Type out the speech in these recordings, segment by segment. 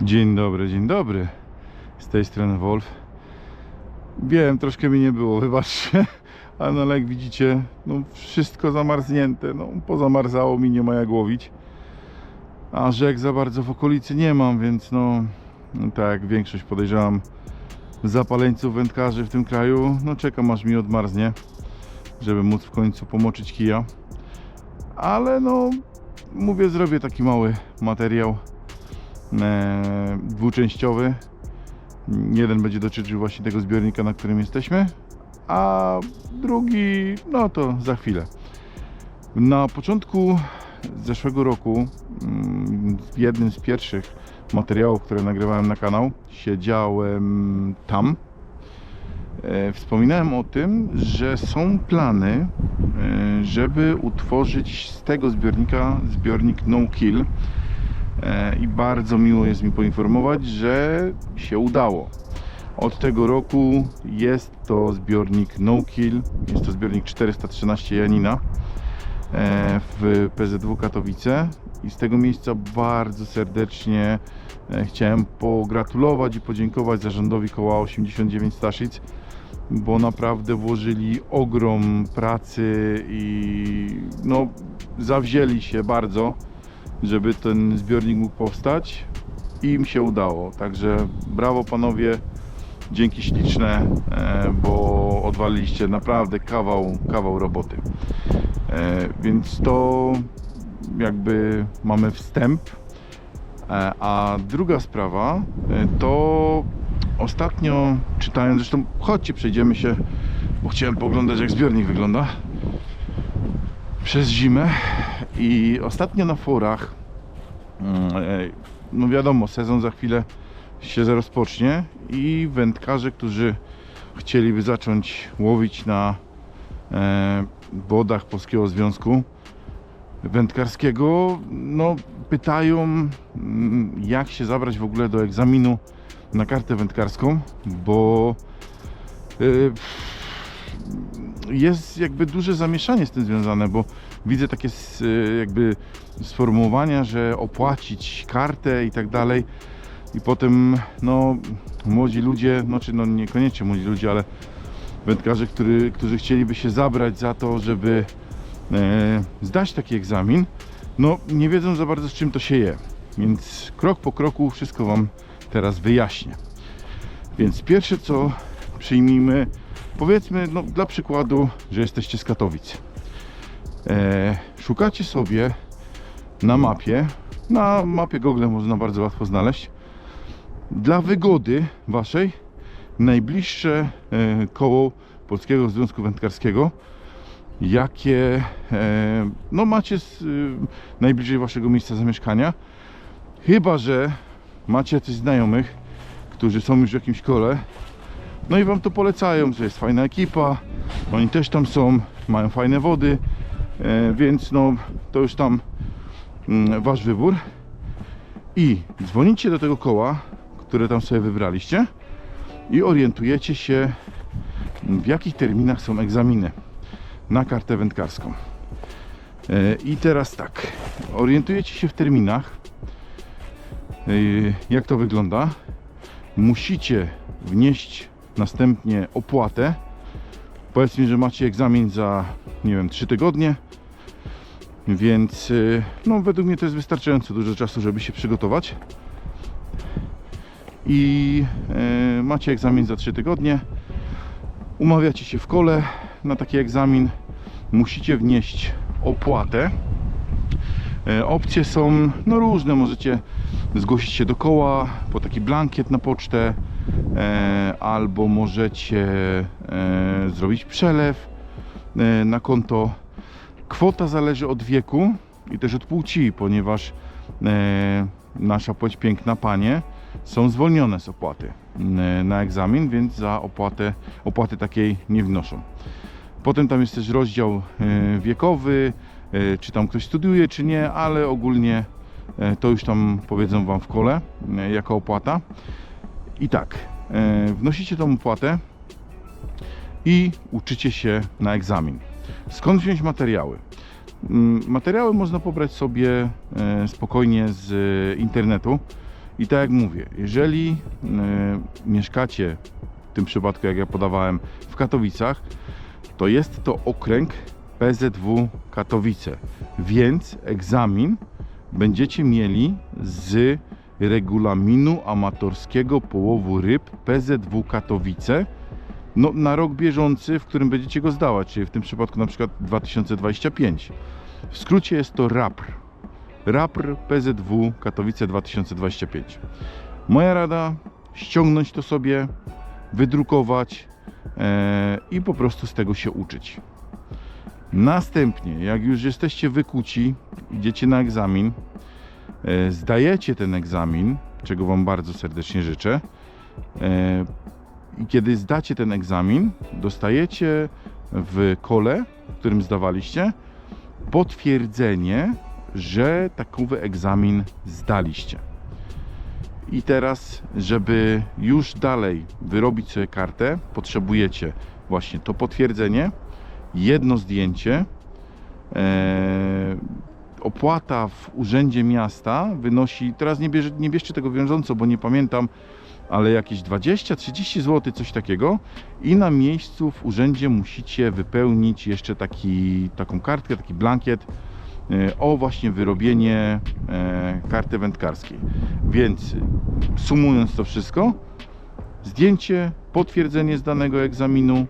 Dzień dobry, dzień dobry. Z tej strony Wolf. Wiem, troszkę mi nie było, wybaczcie. Ale no, jak widzicie, no wszystko zamarznięte. No, pozamarzało mi, nie ma jak łowić. A rzek za bardzo w okolicy nie mam, więc no, no tak większość podejrzewam zapaleńców wędkarzy w tym kraju, no czekam aż mi odmarznie, żeby móc w końcu pomoczyć kija. Ale no, mówię, zrobię taki mały materiał dwuczęściowy. Jeden będzie dotyczył właśnie tego zbiornika, na którym jesteśmy, a drugi, no to za chwilę. Na początku zeszłego roku, mm, w jednym z pierwszych materiałów, które nagrywałem na kanał, siedziałem tam. E, Wspominałem o tym, że są plany, e, żeby utworzyć z tego zbiornika zbiornik No Kill. E, I bardzo miło jest mi poinformować, że się udało. Od tego roku jest to zbiornik No Kill, jest to zbiornik 413 Janina e, w PZW Katowice. I z tego miejsca bardzo serdecznie e, chciałem pogratulować i podziękować zarządowi koła 89 Staszic, bo naprawdę włożyli ogrom pracy i no, zawzięli się bardzo, żeby ten zbiornik mógł powstać i im się udało. Także brawo panowie, dzięki śliczne, e, bo odwaliliście naprawdę kawał, kawał roboty. E, Więc to jakby mamy wstęp. E, A druga sprawa to ostatnio czytając, zresztą chodźcie przejdziemy się, bo chciałem poglądać jak zbiornik wygląda przez zimę i ostatnio na forach mm, e, no wiadomo, sezon za chwilę się rozpocznie i wędkarze, którzy chcieliby zacząć łowić na e, wodach Polskiego Związku Wędkarskiego, no pytają mm, jak się zabrać w ogóle do egzaminu na kartę wędkarską, bo e, jest jakby duże zamieszanie z tym związane, bo widzę takie s- jakby sformułowania, że opłacić kartę i tak dalej. I potem no młodzi ludzie, znaczy no niekoniecznie młodzi ludzie, ale wędkarze, który, którzy chcieliby się zabrać za to, żeby e, zdać taki egzamin, no nie wiedzą za bardzo z czym to się je. Więc krok po kroku wszystko Wam teraz wyjaśnię. Więc pierwsze co przyjmijmy, powiedzmy no, dla przykładu, że jesteście z Katowic. E, szukacie sobie na mapie, na mapie Google można bardzo łatwo znaleźć, dla wygody Waszej najbliższe e, koło Polskiego Związku Wędkarskiego, jakie e, no, macie z, e, najbliżej Waszego miejsca zamieszkania. Chyba, że macie jacychś znajomych, którzy są już w jakimś kole, no i Wam to polecają, że jest fajna ekipa, oni też tam są, mają fajne wody, więc no to już tam mm, Wasz wybór. I dzwonicie do tego koła, które tam sobie wybraliście i orientujecie się w jakich terminach są egzaminy na kartę wędkarską. E, I teraz tak, orientujecie się w terminach, e, jak to wygląda. Musicie wnieść następnie opłatę. Powiedzmy, że macie egzamin za, nie wiem, 3 tygodnie, więc y, no, według mnie to jest wystarczająco dużo czasu, żeby się przygotować. I y, macie egzamin za 3 tygodnie. Umawiacie się w kole na taki egzamin. Musicie wnieść opłatę. E, Opcje są no, różne. Możecie zgłosić się do koła po taki blankiet na pocztę, albo możecie e, zrobić przelew e, na konto. Kwota zależy od wieku i też od płci, ponieważ e, nasza płeć piękna panie są zwolnione z opłaty e, na egzamin, więc za opłatę, opłaty takiej nie wnoszą. Potem tam jest też rozdział e, wiekowy, e, czy tam ktoś studiuje, czy nie, ale ogólnie e, to już tam powiedzą Wam w kole, e, jaka opłata. I tak, e, wnosicie tą opłatę i uczycie się na egzamin. Skąd wziąć materiały? Mm, Materiały można pobrać sobie e, spokojnie z e, internetu. I tak jak mówię, jeżeli mieszkacie, w tym przypadku jak ja podawałem, w Katowicach, to jest to okręg PZW Katowice, więc egzamin będziecie mieli z regulaminu amatorskiego połowu ryb PZW Katowice no, na rok bieżący, w którym będziecie go zdawać, czyli w tym przypadku na przykład 2025. W skrócie jest to RAPR. RAPR PZW Katowice 2025. Moja rada ściągnąć to sobie, wydrukować e, i po prostu z tego się uczyć. Następnie, jak już jesteście wykuci, idziecie na egzamin, zdajecie ten egzamin, czego Wam bardzo serdecznie życzę. E, I kiedy zdacie ten egzamin, dostajecie w kole, w którym zdawaliście, potwierdzenie, że takowy egzamin zdaliście. I teraz, żeby już dalej wyrobić sobie kartę, potrzebujecie właśnie to potwierdzenie, jedno zdjęcie. Opłata w urzędzie miasta wynosi, teraz nie, bierze, nie bierzcie tego wiążąco, bo nie pamiętam, ale jakieś 20-30 zł, coś takiego. I na miejscu w urzędzie musicie wypełnić jeszcze taki, taką kartkę, taki blankiet e, o właśnie wyrobienie e, karty wędkarskiej. Więc sumując to wszystko, zdjęcie, potwierdzenie z danego egzaminu,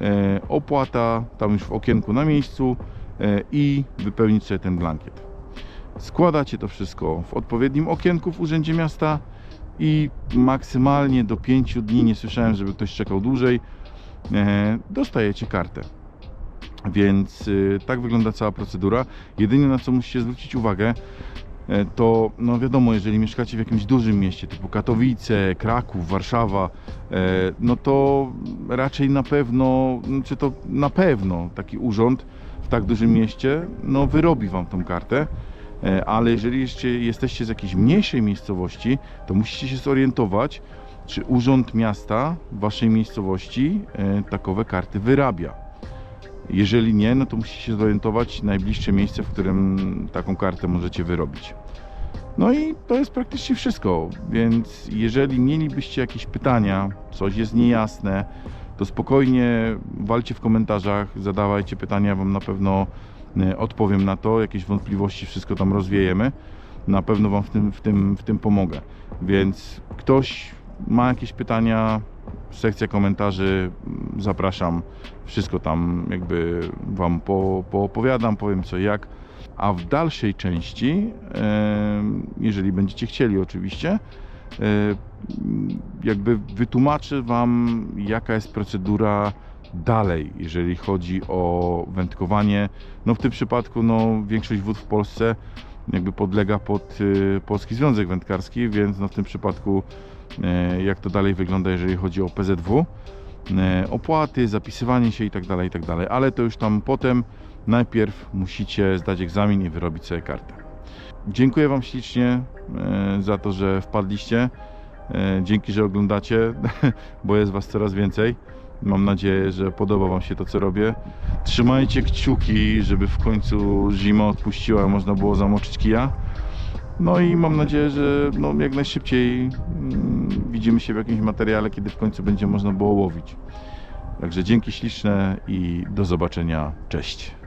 e, opłata tam już w okienku na miejscu i wypełnić sobie ten blankiet. Składacie to wszystko w odpowiednim okienku w Urzędzie Miasta i maksymalnie do 5 dni, nie słyszałem, żeby ktoś czekał dłużej, e, dostajecie kartę. Więc y, tak wygląda cała procedura. Jedynie na co musicie zwrócić uwagę, e, to no wiadomo, jeżeli mieszkacie w jakimś dużym mieście typu Katowice, Kraków, Warszawa, e, no to raczej na pewno, czy to na pewno taki urząd tak dużym mieście, no wyrobi Wam tą kartę. E, Ale jeżeli jesteście z jakiejś mniejszej miejscowości, to musicie się zorientować, czy urząd miasta w waszej miejscowości e, takowe karty wyrabia. Jeżeli nie, no to musicie się zorientować najbliższe miejsce, w którym taką kartę możecie wyrobić. No i to jest praktycznie wszystko, więc jeżeli mielibyście jakieś pytania, coś jest niejasne, to spokojnie walcie w komentarzach, zadawajcie pytania, wam na pewno e, odpowiem na to, jakieś wątpliwości, wszystko tam rozwiejemy. Na pewno wam w tym, w tym, w tym pomogę. Więc ktoś ma jakieś pytania, sekcja komentarzy, zapraszam. Wszystko tam jakby wam po, poopowiadam, powiem co jak. A w dalszej części, e, jeżeli będziecie chcieli oczywiście, jakby wytłumaczę Wam, jaka jest procedura dalej, jeżeli chodzi o wędkowanie. No w tym przypadku no, większość wód w Polsce jakby podlega pod y, Polski Związek Wędkarski, więc no, w tym przypadku e, jak to dalej wygląda, jeżeli chodzi o PZW. E, opłaty, zapisywanie się i tak dalej, i tak ale to już tam potem najpierw musicie zdać egzamin i wyrobić sobie kartę. Dziękuję Wam ślicznie e, za to, że wpadliście. E, Dzięki, że oglądacie, bo jest Was coraz więcej. Mam nadzieję, że podoba Wam się to, co robię. Trzymajcie kciuki, żeby w końcu zima odpuściła, można było zamoczyć kija. No i mam nadzieję, że no, jak najszybciej mm, widzimy się w jakimś materiale, kiedy w końcu będzie można było łowić. Także dzięki śliczne i do zobaczenia. Cześć.